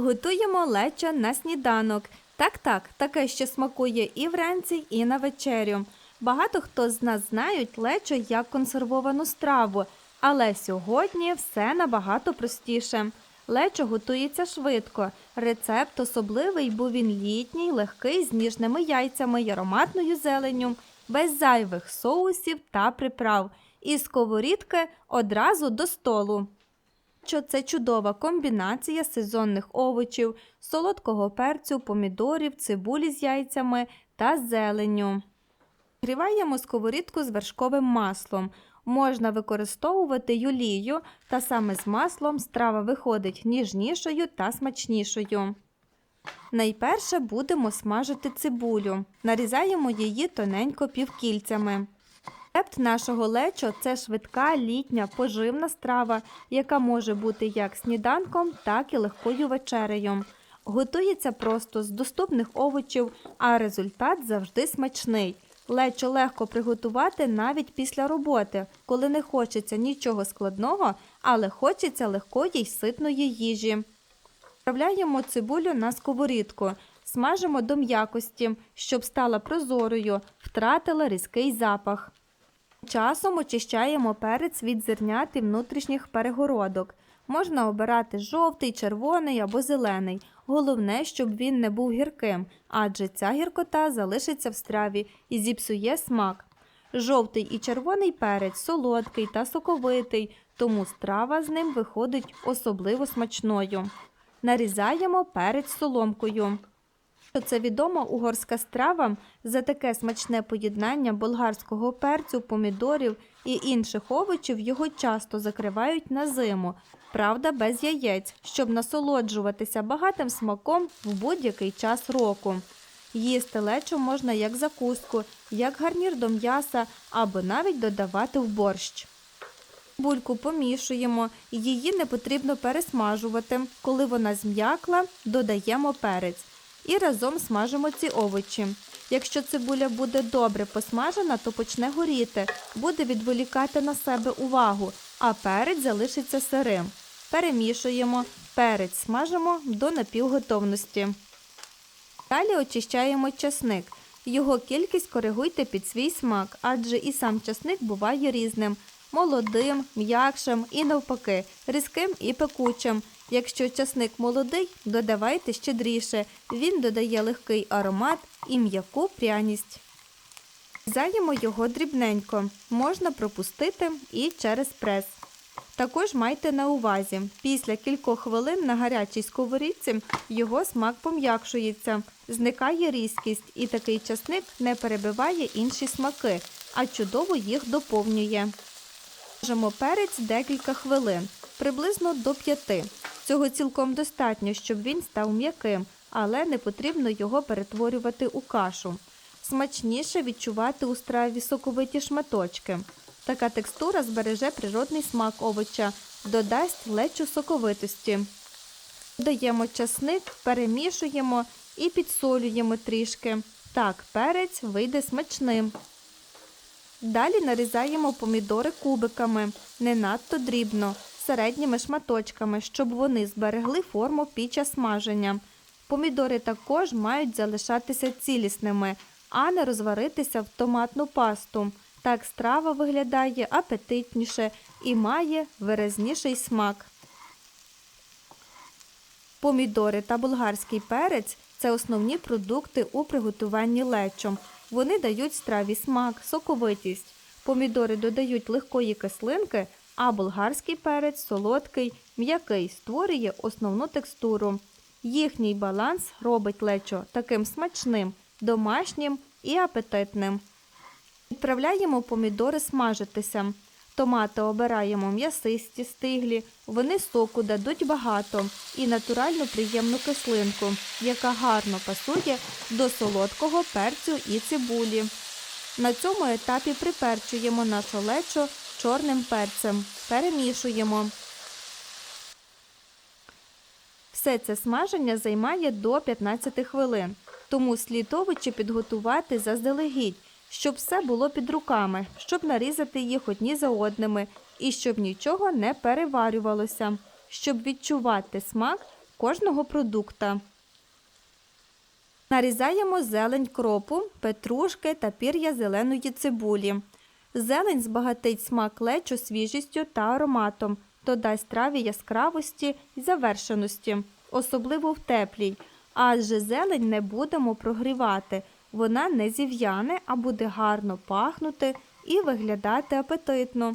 Готуємо лечо на сніданок. Так, так, таке ще смакує і вранці, і на вечерю. Багато хто з нас знають лечо як консервовану страву, але сьогодні все набагато простіше. Лечо готується швидко. Рецепт особливий, бо він літній, легкий, з ніжними яйцями й ароматною зеленню, без зайвих соусів та приправ. І сковорідки одразу до столу що це чудова комбінація сезонних овочів, солодкого перцю, помідорів, цибулі з яйцями та зеленню. Гріваємо сковорідку з вершковим маслом. Можна використовувати юлію, та саме з маслом страва виходить ніжнішою та смачнішою. Найперше будемо смажити цибулю. Нарізаємо її тоненько півкільцями. Рецепт нашого лечо це швидка літня поживна страва, яка може бути як сніданком, так і легкою вечерею. Готується просто з доступних овочів, а результат завжди смачний. Лечо легко приготувати навіть після роботи, коли не хочеться нічого складного, але хочеться легкої й ситної їжі. Вправляємо цибулю на сковорідку, смажимо до м'якості, щоб стала прозорою, втратила різкий запах. Часом очищаємо перець від зернят і внутрішніх перегородок. Можна обирати жовтий, червоний або зелений. Головне, щоб він не був гірким, адже ця гіркота залишиться в страві і зіпсує смак. Жовтий і червоний перець солодкий та соковитий, тому страва з ним виходить особливо смачною. Нарізаємо перець соломкою. Що Це відома угорська страва за таке смачне поєднання болгарського перцю, помідорів і інших овочів його часто закривають на зиму, правда, без яєць, щоб насолоджуватися багатим смаком в будь-який час року. Їсти лечо можна як закуску, як гарнір до м'яса або навіть додавати в борщ. Бульку помішуємо, її не потрібно пересмажувати. Коли вона зм'якла, додаємо перець і разом смажимо ці овочі. Якщо цибуля буде добре посмажена, то почне горіти, буде відволікати на себе увагу, а перець залишиться сирим. Перемішуємо, перець смажимо до напівготовності. Далі очищаємо часник. Його кількість коригуйте під свій смак, адже і сам часник буває різним молодим, м'якшим і навпаки, різким і пекучим. Якщо часник молодий, додавайте щедріше. Він додає легкий аромат і м'яку пряність. Заємо його дрібненько, можна пропустити і через прес. Також майте на увазі, після кількох хвилин на гарячій сковорідці його смак пом'якшується, зникає різкість і такий часник не перебиває інші смаки, а чудово їх доповнює. Можемо перець декілька хвилин, приблизно до п'яти. Цього цілком достатньо, щоб він став м'яким, але не потрібно його перетворювати у кашу. Смачніше відчувати у страві соковиті шматочки. Така текстура збереже природний смак овоча, додасть лечу соковитості. Додаємо часник, перемішуємо і підсолюємо трішки. Так, перець вийде смачним. Далі нарізаємо помідори кубиками, не надто дрібно, середніми шматочками, щоб вони зберегли форму під час смаження. Помідори також мають залишатися цілісними, а не розваритися в томатну пасту. Так страва виглядає апетитніше і має виразніший смак. Помідори та болгарський перець це основні продукти у приготуванні лечо. Вони дають страві смак, соковитість. Помідори додають легкої кислинки, а болгарський перець солодкий, м'який, створює основну текстуру. Їхній баланс робить лечо таким смачним, домашнім і апетитним. Відправляємо помідори смажитися. Томати обираємо м'ясисті, стиглі, вони соку дадуть багато і натуральну приємну кислинку, яка гарно пасує до солодкого перцю і цибулі. На цьому етапі приперчуємо наше лечо чорним перцем, перемішуємо. Все це смаження займає до 15 хвилин, тому слід овочі підготувати заздалегідь, щоб все було під руками, щоб нарізати їх одні за одними і щоб нічого не переварювалося. Щоб відчувати смак, кожного продукта. Нарізаємо зелень кропу, петрушки та пір'я зеленої цибулі. Зелень збагатить смак лечо свіжістю та ароматом, додасть траві яскравості і завершеності, особливо в теплій, адже зелень не будемо прогрівати. Вона не зів'яне, а буде гарно пахнути і виглядати апетитно.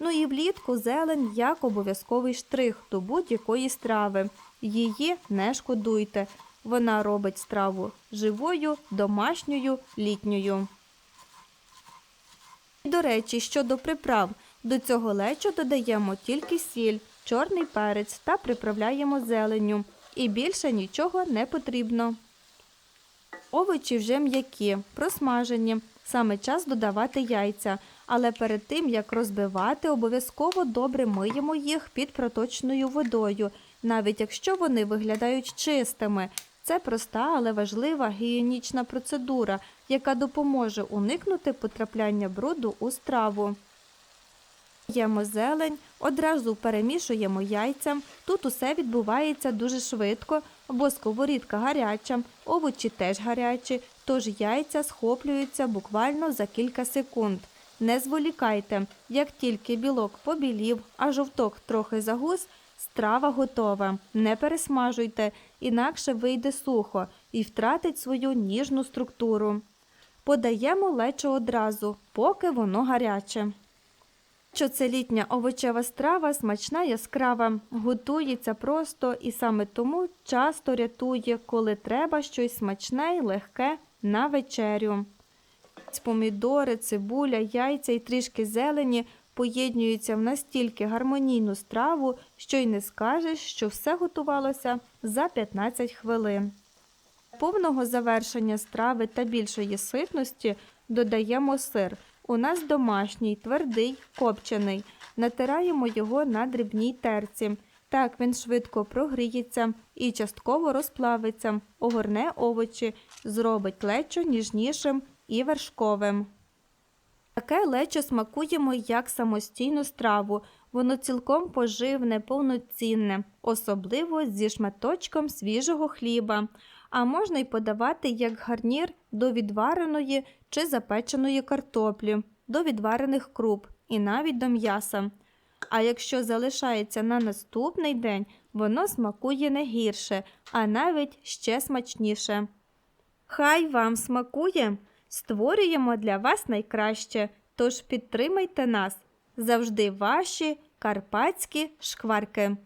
Ну і влітку зелень як обов'язковий штрих до будь-якої страви. Її не шкодуйте. Вона робить страву живою, домашньою, літньою. До речі, щодо приправ, до цього лечо додаємо тільки сіль, чорний перець та приправляємо зеленню. І більше нічого не потрібно. Овочі вже м'які, просмажені. Саме час додавати яйця, але перед тим як розбивати, обов'язково добре миємо їх під проточною водою, навіть якщо вони виглядають чистими. Це проста, але важлива гігієнічна процедура, яка допоможе уникнути потрапляння бруду у страву. Ємо зелень, одразу перемішуємо яйця. Тут усе відбувається дуже швидко, бо сковорідка гаряча, овочі теж гарячі, тож яйця схоплюються буквально за кілька секунд. Не зволікайте, як тільки білок побілів, а жовток трохи загус, страва готова. Не пересмажуйте, інакше вийде сухо і втратить свою ніжну структуру. Подаємо лечо одразу, поки воно гаряче. Що це літня овочева страва смачна яскрава, готується просто і саме тому часто рятує, коли треба щось смачне й легке на вечерю. Помідори, цибуля, яйця і трішки зелені поєднуються в настільки гармонійну страву, що й не скажеш, що все готувалося за 15 хвилин. Повного завершення страви та більшої ситності додаємо сир. У нас домашній, твердий, копчений. Натираємо його на дрібній терці. Так він швидко прогріється і частково розплавиться, огорне овочі, зробить лечо ніжнішим і вершковим. Таке лечо смакуємо як самостійну страву. Воно цілком поживне, повноцінне, особливо зі шматочком свіжого хліба, а можна й подавати як гарнір до відвареної чи запеченої картоплі, до відварених круп і навіть до м'яса. А якщо залишається на наступний день, воно смакує не гірше, а навіть ще смачніше. Хай вам смакує! Створюємо для вас найкраще, тож підтримайте нас завжди ваші карпатські шкварки.